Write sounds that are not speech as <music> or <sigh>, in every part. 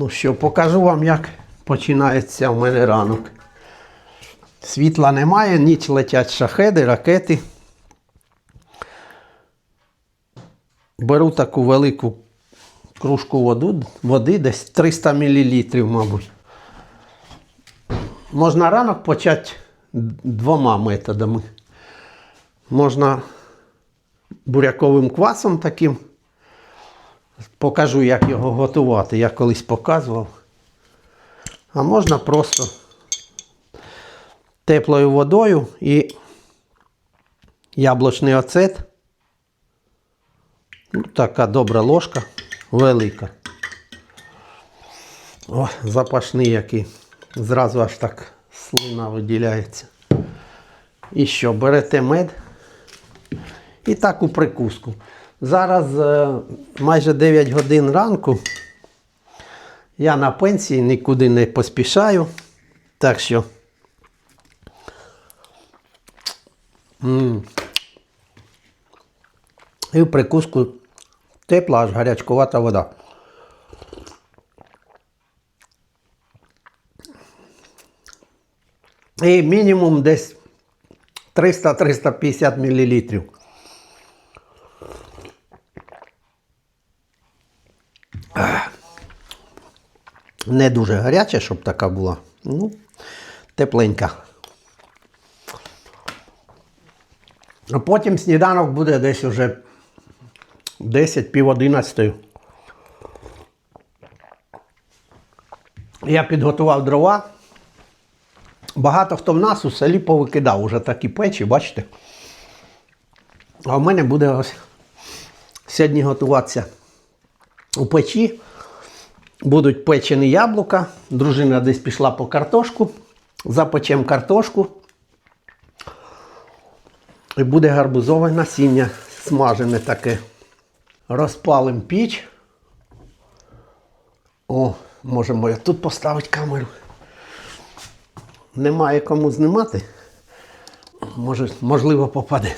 Ну що, покажу вам, як починається в мене ранок. Світла немає, ніч летять шахеди, ракети. Беру таку велику кружку воду, води, десь 300 мл, мабуть. Можна ранок почати двома методами. Можна буряковим квасом таким. Покажу, як його готувати. Я колись показував. А можна просто теплою водою і яблучний оцет. Ну, така добра ложка, велика. О, запашний який. Зразу аж так слина виділяється. І що, берете мед і таку прикуску. Зараз е, майже 9 годин ранку. Я на пенсії нікуди не поспішаю. Так що. І в прикуску тепла, аж гарячкувата вода. І мінімум десь 300-350 мл. Не дуже гаряча, щоб така була. Ну, тепленька. А потім сніданок буде десь уже 10 пів 11. Я підготував дрова. Багато хто в нас у селі повикидав уже такі печі, бачите? А в мене буде ось сьогодні готуватися у печі. Будуть печені яблука. Дружина десь пішла по картошку. Запечемо картошку. І буде гарбузове насіння смажене таке. Розпалим піч. О, можемо я тут поставити камеру. Немає кому знімати. Може, можливо, попаде.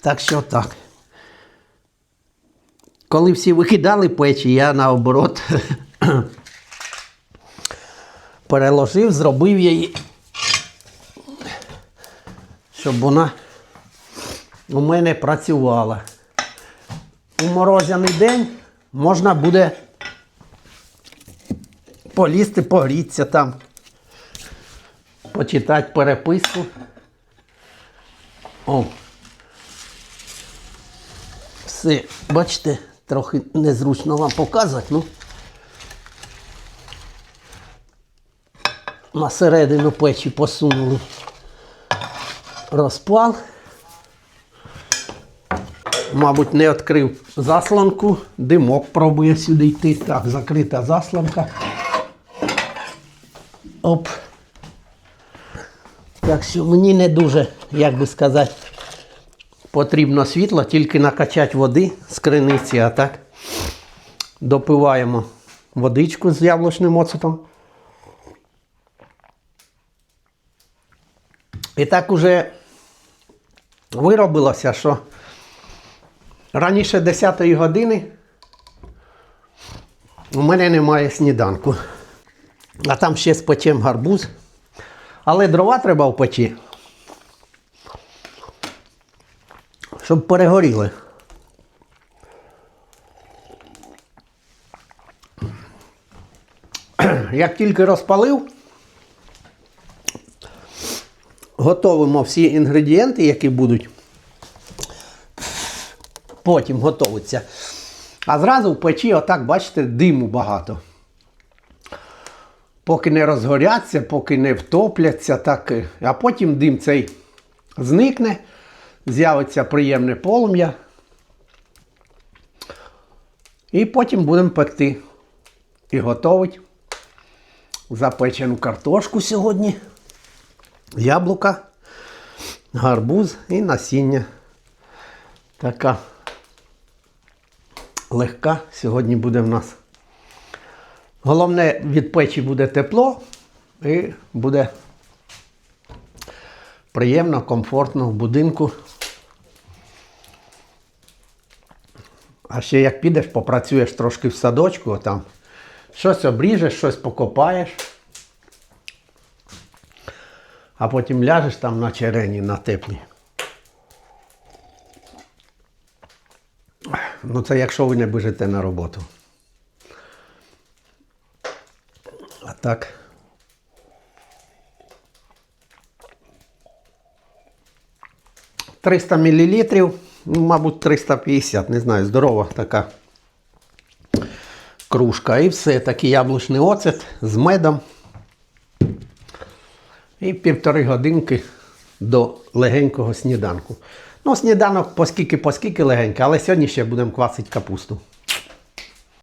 Так що так. Коли всі викидали печі, я наоборот переложив, зробив її, щоб вона у мене працювала. У морозяний день можна буде полізти, погрітися там, почитати переписку. О. Все, бачите, трохи незручно вам показувати, ну. На середину печі посунули розпал. Мабуть, не відкрив засланку, димок пробує сюди йти. Так, закрита засланка. Оп. Так що мені не дуже, як би сказати, потрібно світло, тільки накачати води з криниці, а так допиваємо водичку з яблучним оцетом. І так уже виробилося, що раніше 10 години у мене немає сніданку. А там ще спечем гарбуз. Але дрова треба в печі. Щоб перегоріли. <clears throat> Як тільки розпалив, готовимо всі інгредієнти, які будуть потім готуватися. А зразу в печі, отак, бачите, диму багато. Поки не розгоряться, поки не втопляться, так, а потім дим цей зникне, з'явиться приємне полум'я. І потім будемо пекти і готувати запечену картошку сьогодні, яблука, гарбуз і насіння. Така легка сьогодні буде в нас. Головне, від печі буде тепло і буде приємно, комфортно в будинку. А ще як підеш, попрацюєш трошки в садочку, там щось обріжеш, щось покопаєш. А потім ляжеш там на черені, на теплі. Ну це якщо ви не біжите на роботу. А так. Триста мілілітрів, ну, мабуть, 350, не знаю, здорова така кружка. І все, такий яблучний оцет з медом. І півтори годинки до легенького сніданку. Ну, сніданок поскільки, поскільки легенький, але сьогодні ще будемо квасити капусту.